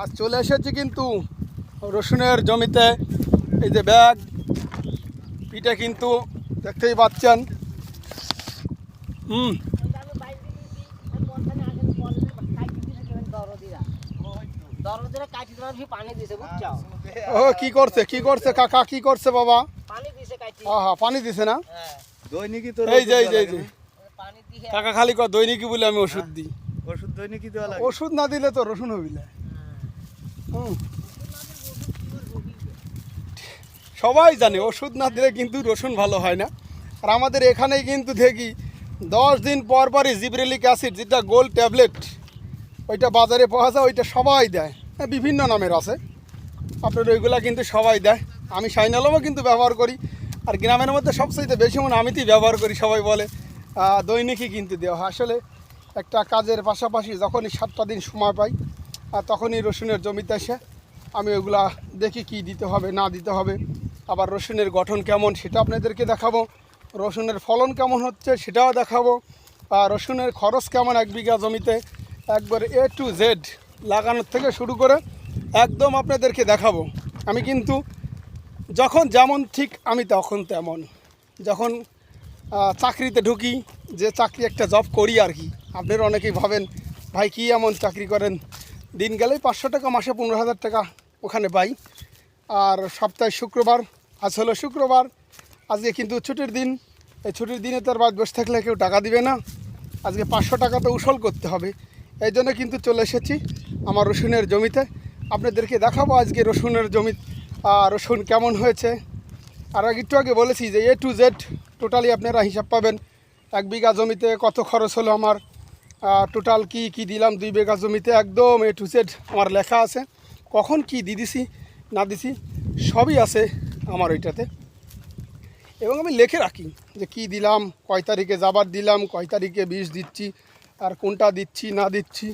আজ চলে এসেছি কিন্তু রসুনের জমিতে। এই যে ব্যাগ পিঠে কিন্তু দেখতেই পাচ্ছেন। হুম। ও কি করছে কি করছে কাকা কি করছে বাবা? পানি দিছে কাটি পানি দিছে না? হ্যাঁ। দৈনিকই তো এই যে এই যে এই যে। পানি দিয়ে কাকা খালি কয় দৈনিকই বলে আমি ওষুধ দিই। ওষুধ দৈনিকই দেওয়া লাগে? ওষুধ না দিলে তো রসুন হবিলে হুম। সবাই জানে ওষুধ না দিলে কিন্তু রসুন ভালো হয় না। আর আমাদের এখানেই কিন্তু দেখি দশ দিন পর পরই জিব্রেলিক অ্যাসিড যেটা গোল ট্যাবলেট ওইটা বাজারে পাওয়া যায় ওইটা সবাই দেয়। হ্যাঁ, বিভিন্ন নামের আছে। আপনার ওইগুলা কিন্তু সবাই দেয়। আমি সাইনালমও কিন্তু ব্যবহার করি। আর গ্রামের মধ্যে সবচাইতে বেশি মনে আমিতেই ব্যবহার করি সবাই বলে দৈনিকই কিন্তু দেওয়া হয়। আসলে একটা কাজের পাশাপাশি যখনই সাতটা দিন সময় পাই, আর তখনই রসুনের জমিতে এসে আমি ওগুলা দেখি কি দিতে হবে, না দিতে হবে। আবার রসুনের গঠন কেমন সেটা আপনাদেরকে দেখাবো। রসুনের ফলন কেমন হচ্ছে সেটাও দেখাবো। আর রসুনের খরচ কেমন এক বিঘা জমিতে, একবার এ টু জেড লাগানোর থেকে শুরু করে একদম আপনাদেরকে দেখাবো। আমি কিন্তু যখন যেমন ঠিক আমি তখন তেমন। যখন চাকরিতে ঢুকি, যে চাকরি একটা জব করি আর কি। আপনারা অনেকেই ভাবেন, ভাই, কী এমন চাকরি করেন? দিন গেলেই পাঁচশো টাকা, মাসে পনেরো হাজার টাকা ওখানে পাই। আর সপ্তাহে শুক্রবার, আজ হলো শুক্রবার, আজকে কিন্তু ছুটির দিন। এই ছুটির দিনে তার বাদ বসে থাকলে কেউ টাকা দিবে না। আজকে পাঁচশো টাকা তো উসল করতে হবে। এই জন্য কিন্তু চলে এসেছি আমার রসুনের জমিতে। আপনাদেরকে দেখাবো আজকে রসুনের জমি রসুন কেমন হয়েছে। আর একটু আগে বলেছি যে এ টু জেড টোটালি আপনারা হিসাব পাবেন এক বিঘা জমিতে কত খরচ হলো আমার? টোটাল কি কি দিলাম দুই বিঘা জমিতে? একদম এ টু জেড আমার লেখা আছে। কখন কি দিয়ে দিছি, না দিছি, সবই আছে আমার ওইটাতে। এবং আমি লিখে রাখি যে কি দিলাম, কয় তারিখে যাবার দিলাম, কয় তারিখে বিষ দিচ্ছি, আর কোনটা দিচ্ছি, না দিচ্ছি,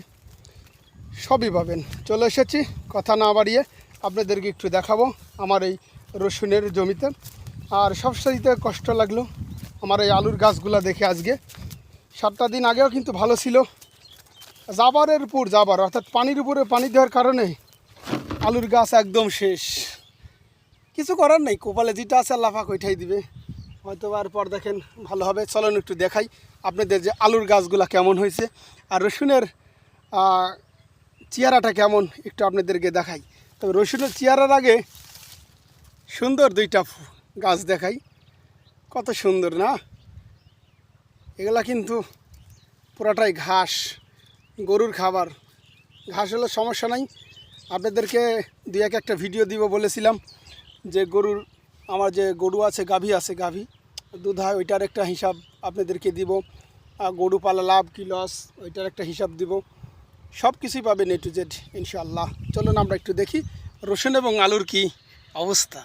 সবই পাবেন। চলে এসেছি, কথা না বাড়িয়ে আপনাদেরকে একটু দেখাবো আমার এই রসুনের জমিতে। আর সবসাইতে কষ্ট লাগল আমার এই আলুর গাছগুলা দেখে আজকে। সাতটা দিন আগেও কিন্তু ভালো ছিল। জাবারের উপর জাবার অর্থাৎ পানির উপরে পানি দেওয়ার কারণে আলুর গাছ একদম শেষ। কিছু করার নেই, কপালে যেটা আছে আল্লাহাক ওইটাই দিবে। হয়তো আর পর দেখেন ভালো হবে। চলেন একটু দেখাই আপনাদের যে আলুর গাছগুলা কেমন হয়েছে। আর রসুনের চেয়ারাটা কেমন একটু আপনাদেরকে দেখাই। তবে রসুনের চেয়ারার আগে সুন্দর দুইটা ফু- গাছ দেখাই। কত সুন্দর, না? এগুলা কিন্তু পুরাটাই ঘাস, গরুর খাবার। ঘাস হলে সমস্যা নাই। আপনাদেরকে দুই এক একটা ভিডিও দিব বলেছিলাম যে গরুর, আমার যে গরু আছে, গাভী আছে, গাভী, দুধ হয়, ওইটার একটা হিসাব আপনাদেরকে দিব। আর গরু পালা লাভ কি লস, ওইটার একটা হিসাব দিব। সব কিছুই পাবেন এ টু জেড, ইনশাআল্লাহ। চলুন আমরা একটু দেখি রসুন এবং আলুর কি অবস্থা।